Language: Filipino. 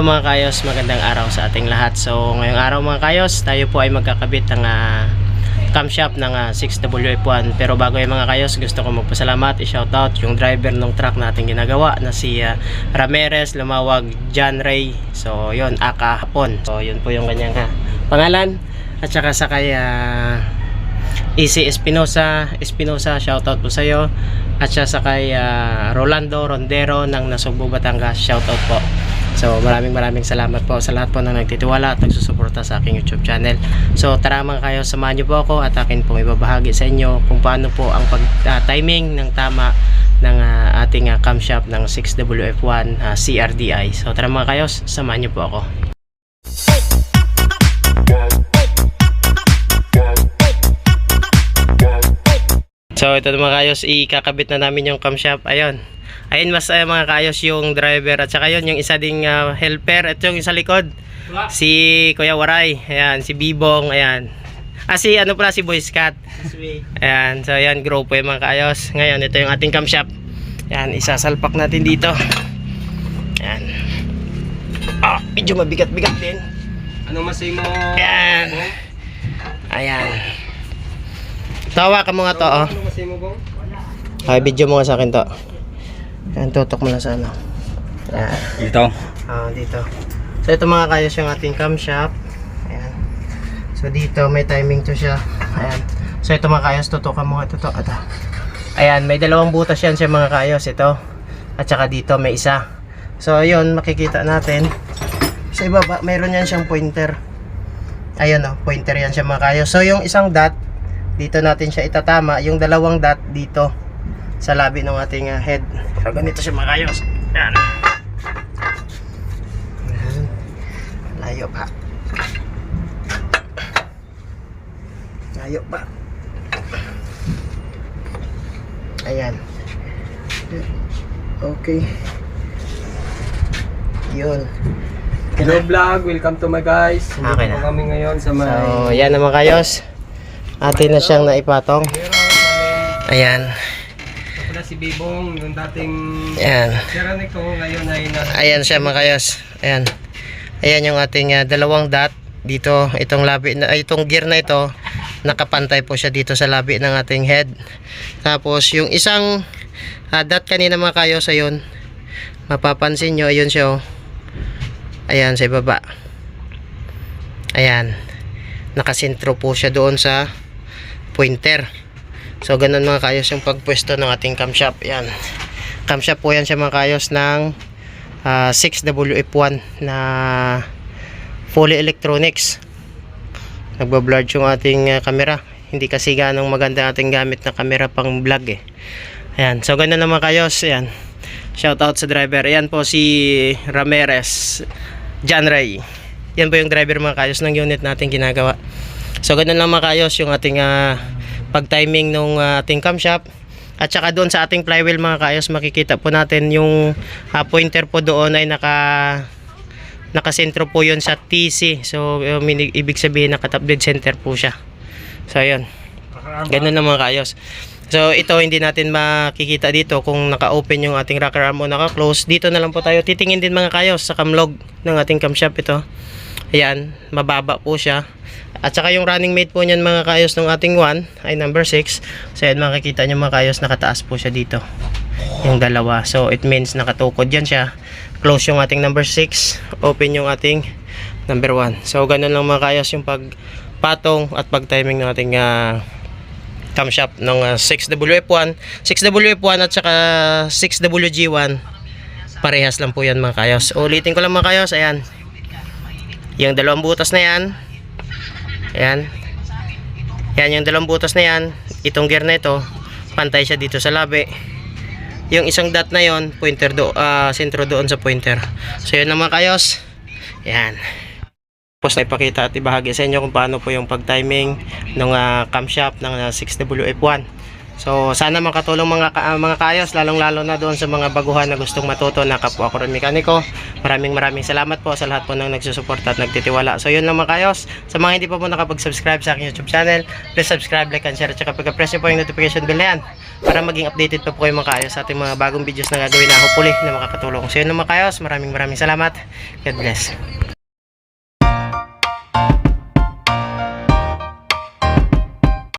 Mga kayos, magandang araw sa ating lahat. So, ngayong araw mga kayos, tayo po ay magkakabit ng ah, camshaft ng ah, 6WF1. Pero bago yung mga kayos, gusto ko magpasalamat, i-shoutout yung driver ng truck natin ginagawa na si ah, Ramirez Lumawag John Ray. So, yun, Aka Hapon. So, yun po yung kanyang ah, pangalan. At saka sa kaya Easy Espinosa, Espinosa, shoutout po sa iyo. At siya sa kay ah, Rolando Rondero ng Nasugbo Batangas, shoutout po. So maraming maraming salamat po sa lahat po ng nagtitiwala at nagsusuporta sa aking YouTube channel. So tara mga kayo, samahan niyo po ako at akin pong ibabahagi sa inyo kung paano po ang pag-timing ng tama ng ah, ating uh, camshaft ng 6WF1 ah, CRDI. So tara mga kayo, samahan niyo po ako. So ito na mga kayos, ikakabit na namin yung camshaft. Ayun. Ayun mas ay, mga kayos yung driver at saka yun yung isa ding ah, helper. Ito yung isa likod. Si Kuya Waray. Ayan, si Bibong. Ayan. Ah, si ano pala si Boy Scat. Ayan, so ayan, grow po yung mga kayos. Ngayon, ito yung ating camshaft. Ayan, isasalpak natin dito. Ayan. Ah, medyo mabigat-bigat din. Ano masay mo? Ayan. Ayan. Tawa ka mga to, oh. Ano masay mo, Bong? Ay, video mo nga sa akin to. Yan, tutok mo na sa ano. Yan. Dito. Ah, dito. So, ito mga kayos yung ating camshaft. Ayan. So, dito may timing to siya. Ayan. So, ito mga kayos, tutukan mo ito. to. Ito. Ayan, may dalawang butas yan siya mga kayos. Ito. At saka dito may isa. So, yun, makikita natin. Sa ibaba, mayroon yan siyang pointer. Ayun oh, pointer yan siya mga kayos. So, yung isang dot, dito natin siya itatama. Yung dalawang dot dito sa labi ng ating ah, head. So, ganito siya mga kayos. Yan. Layo pa. Layo pa. Ayan. Okay. Yun. Hello vlog, welcome to my guys. Nandito Okay na. kami ngayon sa may... So, yan naman kayos. Atin na siyang naipatong. Ayan. Pala si Bibong, yung dating... Ayan. Sira nito ngayon ay na... Ayan siya mga kayos. Ayan. Ayan yung ating ah, dalawang dot dito. Itong labi na ay, itong gear na ito nakapantay po siya dito sa labi ng ating head. Tapos yung isang ah, dot kanina mga kayos ayun. Mapapansin nyo ayun siya. oh. Ayan sa ibaba. Ayan. Nakasentro po siya doon sa pointer. So ganun mga kayos yung pagpwesto ng ating camshaft. Ayan. Camshaft po yan siya mga kayos ng ah, 6WF1 na fully electronics. Nagbablurred yung ating ah, camera. Hindi kasi ganong maganda ating gamit na camera pang vlog eh. Ayan. So ganun naman kayo ayan. Shout out sa driver. Ayan po si Ramirez John Ray. Yan po yung driver mga kayos ng unit natin ginagawa. So ganun lang mga kayos yung ating ah, pag timing ng ating camshaft at saka doon sa ating flywheel mga kayos makikita po natin yung ah, pointer po doon ay naka nakasentro po yon sa TC. So, um, ibig sabihin nakatap dead center po siya. So, ayun. Ganun lang mga kayos. So, ito hindi natin makikita dito kung naka-open yung ating rocker arm o naka-close. Dito na lang po tayo titingin din mga kayos sa camlog ng ating camshaft ito. Ayan, mababa po siya. At saka yung running mate po niyan mga kayos ng ating 1 ay number 6. So, ayan makikita nyo mga kayos nakataas po siya dito. Yung dalawa. So, it means nakatukod yan siya. Close yung ating number 6 open yung ating number 1 so ganun lang mga kayos yung pagpatong at pag timing ng ating uh, camshaft ng ah, 6WF1 6WF1 at saka 6WG1 parehas lang po yan mga kayos ulitin ko lang mga kayos ayan. Yung dalawang butas na yan ayan. Yan yung dalawang butas na yan itong gear na ito pantay siya dito sa labi. Yung isang dot na yon pointer do ah, sentro doon sa pointer. So yun naman kayos. Yan tapos na ipakita at ibahagi sa inyo kung paano po yung pag timing ng ah, camshaft ng ah, 6WF1 So sana makatulong mga ah, mga kayos lalong lalo na doon sa mga baguhan na gustong matuto na kapwa ko rin mekaniko. Maraming maraming salamat po sa lahat po ng nagsusuporta at nagtitiwala. So yun lang mga kayos. Sa mga hindi pa po nakapag-subscribe sa aking YouTube channel, please subscribe, like, and share at saka pag-press nyo po yung notification bell yan para maging updated pa po kayo mga kayos sa ating mga bagong videos na gagawin na hopefully na makakatulong. So yun lang mga kayos. Maraming maraming salamat. God bless.